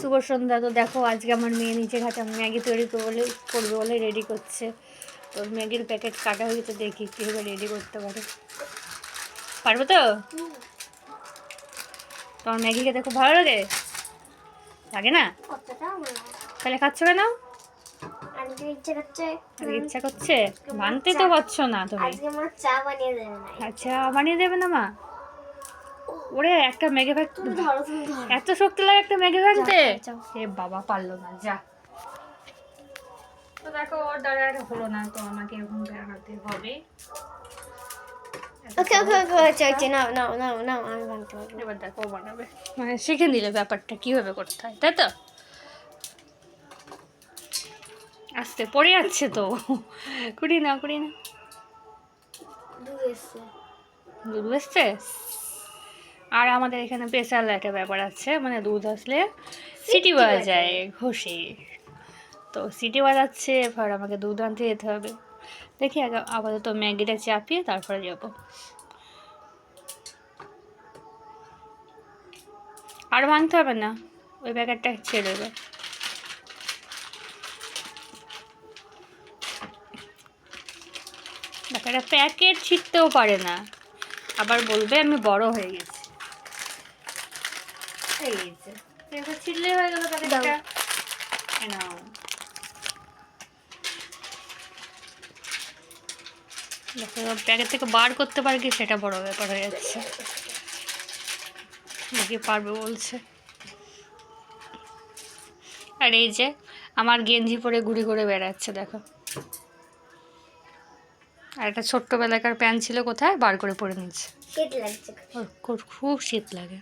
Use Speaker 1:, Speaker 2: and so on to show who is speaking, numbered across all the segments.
Speaker 1: শুভ সন্ধ্যা। তো দেখো আজকে আমার মেয়ে নিচে ঘাটে ম্যাগি তৈরি বলে করবে বলে রেডি করছে। তোর ম্যাগির প্যাকেট কাটা হয়ে গেছে দেখি কীভাবে রেডি করতে পারে। পারব তো? তোমার ম্যাগি খেতে খুব ভালো লাগে? লাগে না? তাহলে খাচ্ছ কেন?
Speaker 2: ইচ্ছে করছে
Speaker 1: মানতে তো পারছ না তুমি।
Speaker 2: চা বানিয়ে দেবে না।
Speaker 1: আচ্ছা বানিয়ে দেবে না মা? ওরে একটা ফ্যাক্ট
Speaker 2: ধরো
Speaker 1: এত শক্তি লাগে একটা ভাঙতে
Speaker 2: যাও,
Speaker 1: এ বাবা পারল না যা। তো দেখো ওর দ্বারা আর হলো না তো আমাকে এরকম হবে।
Speaker 2: ওকে ওকে ওকে আচ্ছা আচ্ছা নাও নাও নাও নাও আমি বানাতে পারব।
Speaker 1: এবার দেখো ও বানাবে। মানে শিখে নিলে ব্যাপারটা কীভাবে করতে হয় তাই তো? আস্তে পড়ে যাচ্ছে তো। কুড়ি না কুড়ি না
Speaker 2: দুধ এসছে।
Speaker 1: দুধ এসছে? আর আমাদের এখানে স্পেশাল একটা ব্যাপার আছে মানে দুধ আসলে সিটি বাজায় ঘষে। তো সিটি বাজাচ্ছে এবার আমাকে দুধ আনতে যেতে হবে। দেখি আগে আপাতত ম্যাগিটা চাপিয়ে তারপরে যাব। আর ভাঙতে হবে না ওই প্যাকেটটা ছেড়ে দেবে। একটা প্যাকেট ছিটতেও পারে না। আবার বলবে আমি বড় হয়ে গেছি। এই যে এবার ছিটলেই হয়ে গেল প্যাকেটটা এই নাও দেখো প্যাকেট থেকে বার করতে পারে কি সেটা বড় ব্যাপার হয়ে যাচ্ছে। নাকি পারবে বলছে। আর এই যে আমার গেঞ্জি পরে ঘুরি করে বেড়াচ্ছে দেখো। আর একটা ছোট্টবেলাকার প্যান্ট ছিল কোথায়? বার করে পরে নিচ্ছে। খুব শীত লাগে।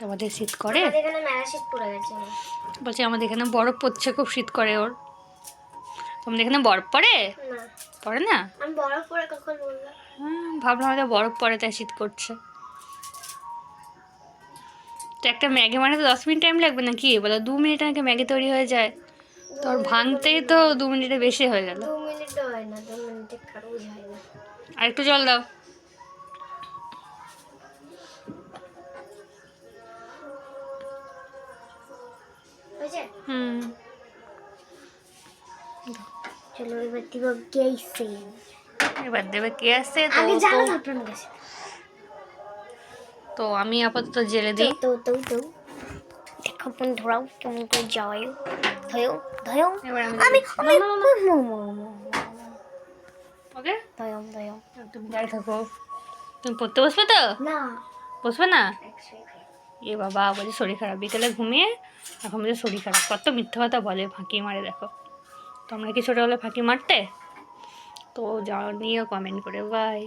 Speaker 1: তোমাদের শীত করে।
Speaker 2: আমাদের এখানে মেলা শীত পড়ে গেছে।
Speaker 1: বলছে আমাদের এখানে বরফ পড়ছে খুব শীত করে ওর। তোমাদের এখানে বরফ পড়ে? পড়ে না?
Speaker 2: আমি বরফ পরে কখন বললাম?
Speaker 1: হ্যাঁ, ভাবলাম হয়তো বরফ পড়ে তাই শীত করছে। তো একটা ম্যাগি মানে তো দশ মিনিট টাইম লাগবে না কি বলো দু মিনিট নাকি ম্যাগি তৈরি হয়ে যায়। তোর ভাঙতেই তো দু মিনিটে বেশি হয়ে গেল। আর একটু জল দাও।
Speaker 2: চলো এবার দিব
Speaker 1: এবার দেবে তো
Speaker 2: আগে
Speaker 1: ও
Speaker 2: জানো
Speaker 1: তো-
Speaker 2: আপনার কাছে
Speaker 1: তো আমি আপাতত জেলে দিই
Speaker 2: তো তো তো দেখো বোন ধরাও কেমন করে যাওয়াই ধয়ো ধয়ো
Speaker 1: আমি
Speaker 2: আমি।
Speaker 1: ওকে
Speaker 2: ধয়ো ধয়ো
Speaker 1: তুমি দাঁড়িয়ে থাকো তুমি পড়তে বসবে তো
Speaker 2: না
Speaker 1: বসবে না এ বাবা বলছে শরীর খারাপ বিকেলে ঘুমিয়ে এখন বলছে শরীর খারাপ কত মিথ্যা কথা বলে ফাঁকি মারে দেখো তোমরা কি ছোটোবেলায় ফাঁকি মারতে? তো যাও নিয়েও কমেন্ট করে বাই